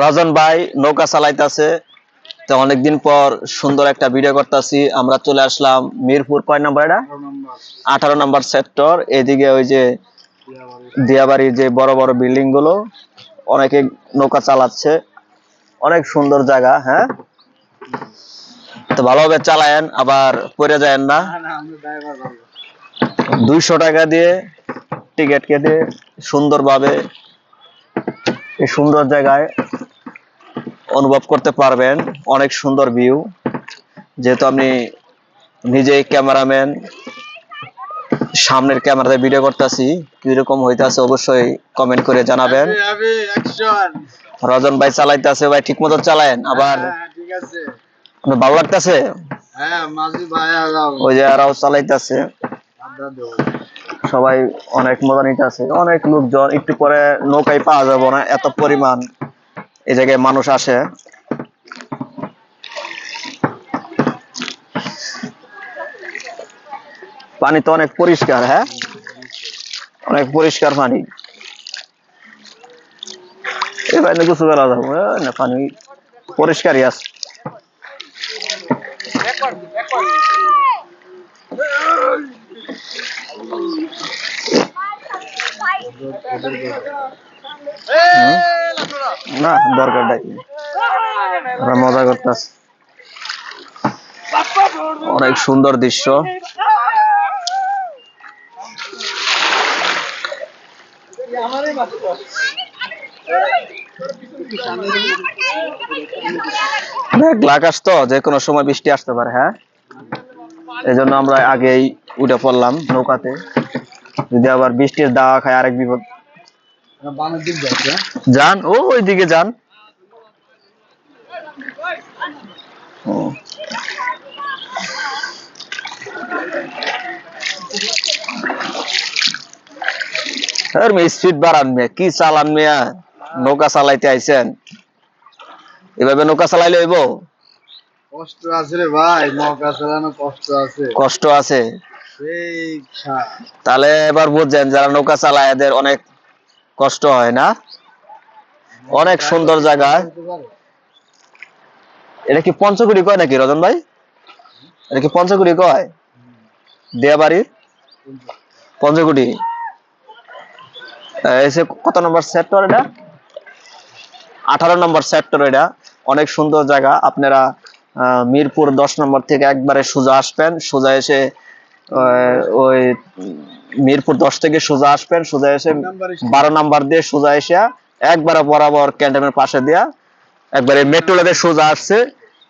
রজন ভাই, নৌকা চালাইতেছে। তো অনেকদিন পর সুন্দর একটা ভিডিও করতেছি। আমরা চলে আসলাম মিরপুর। কয় নাম্বার এটা? আঠারো নাম্বার সেক্টর এদিকে ওই যে দিয়াবাড়ির যে বড় বড় বিল্ডিংগুলো, অনেকে নৌকা চালাচ্ছে। অনেক সুন্দর জায়গা হ্যাঁ? তো ভালোভাবে চালায়েন, আবার পড়ে যায়েন না। দুইশো টাকা দিয়ে টিকিট কেটে সুন্দরভাবে এই সুন্দর জায়গায় অনুভব করতে পারবেন। অনেক সুন্দর ভিউ যেহেতু আমি নিজেই ক্যামেরাম্যান সামনের ক্যামেরাতে ভিডিও করতেছি কীরকম হইতাছে অবশ্যই কমেন্ট করে জানাবেন। রজন ভাই চালাইতেছে ভাই ঠিক মতো চালায়েন আবার ভালো লাগতেছে? হ্যাঁ ওই যে আরাও চালাইতেছে। সবাই অনেক মজা নিতেছে অনেক লোকজন, একটু পরে নৌকায় পাওয়া যাবে না, এত পরিমাণ এই জায়গায় মানুষ আসে। পানি তো অনেক পরিষ্কার হ্যাঁ? অনেক পরিষ্কার পানি। পানি গোসল করা যাব পানি পরিষ্কারই আছে। না, দরকার নাই। ওরা মজা করতেছে। অনেক সুন্দর দৃশ্য। মেঘলা আকাশ তো যে কোনো সময় বৃষ্টি আসতে পারে হ্যাঁ? এই জন্য আমরা আগেই উঠে পড়লাম নৌকাতে। যদি আবার বৃষ্টির দাওয়া খায় আরেক বিপদ। দিক যান ও ওইদিকে যান। ও। আর মেয়ে স্পিড বাড়ান মেয়ে কি চালান মেয়া? নৌকা চালাইতে আইছেন। এভাবে নৌকা চালাইলে হইব? কষ্ট আছে রে ভাই নৌকা চালানো কষ্ট আছে। কষ্ট আছে। তাহলে এবার বুঝছেন যারা নৌকা চালায়, এদের অনেক কষ্ট হয় না? অনেক সুন্দর জায়গা। এটা কি পঞ্চকুড়ি কয় নাকি, রতন ভাই? এটা কি পঞ্চকুড়ি কয়? দেয়াবাড়ি? পঞ্চকুড়ি। এসে কত নম্বর সেক্টর এটা? আঠারো নম্বর সেক্টর এটা। অনেক সুন্দর জায়গা। আপনারা মিরপুর দশ নম্বর থেকে একবারে সোজা আসবেন। সোজা এসে ওই মিরপুর দশ থেকে সোজা আসবেন, সোজা এসে বারো নাম্বার দিয়ে সোজা এসে একবার বরাবর ক্যান্টনের পাশে দিয়া একবারে মেট্রোলেতে সোজা আসছে।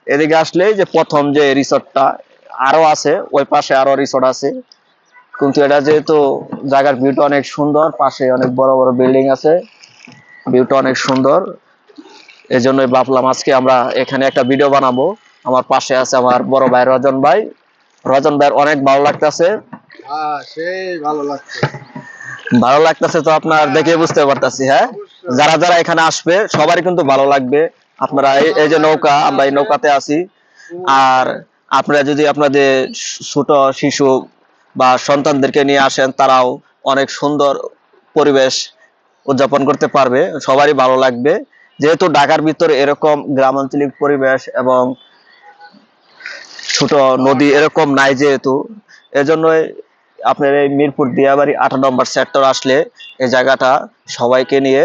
এদিকে আসলেই যে প্রথম যে রিসোর্টটা আরও আছে, ওই পাশে আরও রিসোর্ট আছে। কিন্তু এটা যেহেতু জায়গার ভিউটা অনেক সুন্দর, পাশে অনেক বড় বড় বিল্ডিং আছে, ভিউটা অনেক সুন্দর। এই জন্যই ভাবলাম আজকে আমরা এখানে একটা ভিডিও বানাবো। আমার পাশে আছে আমার বড় ভাই রজন ভাই। রজন ভাইয়ের অনেক ভালো লাগতেছে। ভালো লাগছে। ভালো লাগতেছে তো আপনার দেখে বুঝতে পারতাছি হ্যাঁ? যারা যারা এখানে আসবে সবারই কিন্তু ভালো লাগবে। আপনারা এই- এই যে নৌকা আমরা এই নৌকাতে আছি। আর আপনারা যদি আপনাদের ছোট শিশু বা সন্তানদেরকে নিয়ে আসেন তারাও অনেক সুন্দর পরিবেশ উদযাপন করতে পারবে। সবারই ভালো লাগবে। যেহেতু ঢাকার ভিতরে এরকম গ্রামাঞ্চলিক পরিবেশ এবং ছোট নদী এরকম নাই যেহেতু। এজন্যই আপনার এই মিরপুর দিয়াবাড়ি আঠারো নম্বর সেক্টর আসলে এই জায়গাটা সবাইকে নিয়ে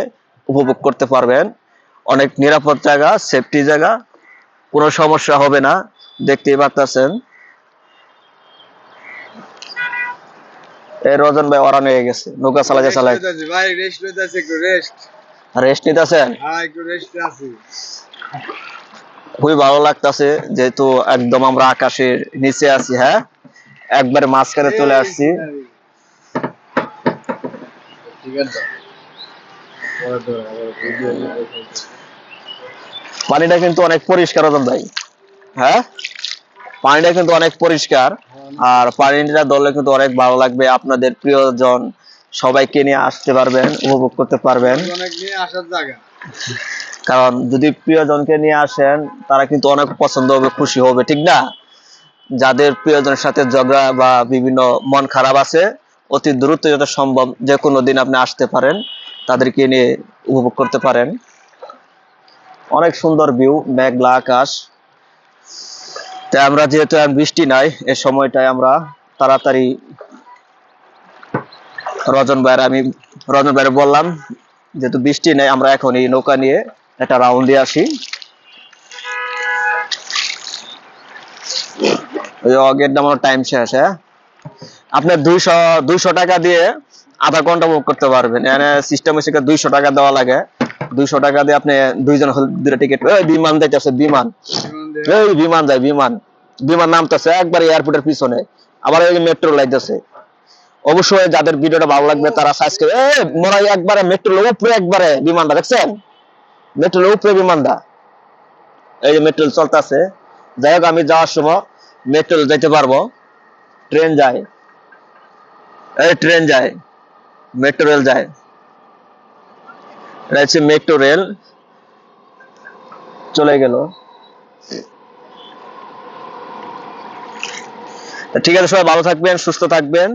উপভোগ করতে পারবেন। অনেক নিরাপদ জায়গা সেফটি জায়গা কোনো সমস্যা হবে না দেখতেই পারতেছেন। এই রজন ভাই অরান হয়ে গেছে নৌকা চালাতে চালাই ভাই রেস্ট একটু রেস্ট রেস্ট নিতেছেন? হ্যাঁ একটু রেস্ট আছি। খুবই ভালো লাগতেছে যেহেতু একদম আমরা আকাশের নিচে আছি হ্যাঁ? একবার মাঝখানে চলে আসছি। পানিটা কিন্তু অনেক পরিষ্কার রতন ভাই হ্যাঁ? পানিটা কিন্তু অনেক পরিষ্কার আর পানিটা দলে কিন্তু অনেক ভালো লাগবে। আপনাদের প্রিয়জন সবাইকে নিয়ে আসতে পারবেন উপভোগ করতে পারবেন। অনেক নিয়ে আসার জায়গা। কারণ যদি প্রিয়জনকে নিয়ে আসেন, তারা কিন্তু অনেক পছন্দ হবে, খুশি হবে, ঠিক না? যাদের প্রিয়জনের সাথে ঝগড়া বা বিভিন্ন মন খারাপ আছে, অতি দ্রুত যত সম্ভব যে কোনো দিন আপনি আসতে পারেন, তাদেরকে নিয়ে উপভোগ করতে পারেন। অনেক সুন্দর ভিউ মেঘলা আকাশ। তাই আমরা যেহেতু এখন বৃষ্টি নাই, এ সময়টায় আমরা তাড়াতাড়ি রজন ভাইয়ের, আমি রজন ভাইয়ের বললাম, যেহেতু বৃষ্টি নেই, আমরা এখন এই নৌকা নিয়ে একটা রাউন্ড আসি। টাইম শেষ হ্যাঁ? দুইশো দুইশো টাকা দিয়ে আধা ঘণ্টা বুক করতে পারবেন। সিস্টেম হচ্ছে দুইশো টাকা দেওয়া লাগে। দুইশো টাকা দিয়ে আপনি দুইজন টিকিট বিমান বিমান। এই বিমান যায়, বিমান। বিমান নামতেছে, একবার এয়ারপোর্টের পিছনে। আবার ওই মেট্রো লাইতেছে অবশ্যই যাদের ভিডিওটা ভালো লাগবে, তারা এই মনে হয় একবারে মেট্রো উপরে একবারে বিমানটা, দেখছেন? মেট্রো উপরে বিমানটা এই যে মেট্রো চলতেছে। যাই হোক, আমি যাওয়ার সময় মেট্রো যাইতে পারব। ট্রেন যায় এই ট্রেন যায় মেট্রো রেল যায় এটা হচ্ছে মেট্রো রেল চলে গেল। ঠিক আছে, সবাই ভালো থাকবেন, সুস্থ থাকবেন।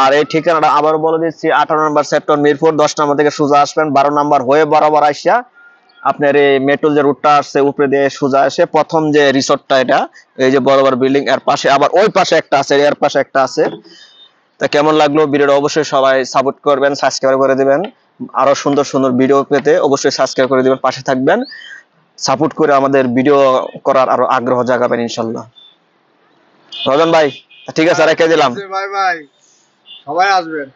আর এই ঠিকানাটা আবার বলে দিচ্ছি, আঠারো নম্বর সেক্টর মিরপুর, দশ নম্বর থেকে সোজা আসবেন, বারো নম্বর হয়ে বরাবর আসিয়া আপনার এই মেট্রো যে রুটটা আসছে, উপরে দিয়ে সোজা আসে প্রথম যে রিসোর্টটা এটা, এই যে বড় বড় বিল্ডিং এর পাশে আবার ওই পাশে একটা আছে, এর পাশে একটা আছে। তা কেমন লাগল ভিডিওটা অবশ্যই সবাই সাপোর্ট করবেন সাবস্ক্রাইব করে দিবেন। আরও সুন্দর সুন্দর ভিডিও পেতে অবশ্যই সাবস্ক্রাইব করে দিবেন, পাশে থাকবেন। সাপোর্ট করে আমাদের ভিডিও করার আরও আগ্রহ জাগাবেন, ইনশাল্লাহ। রজন ভাই, ঠিক আছে, রেখে দিলাম। ভাই ভাই। সবাই আসবেন।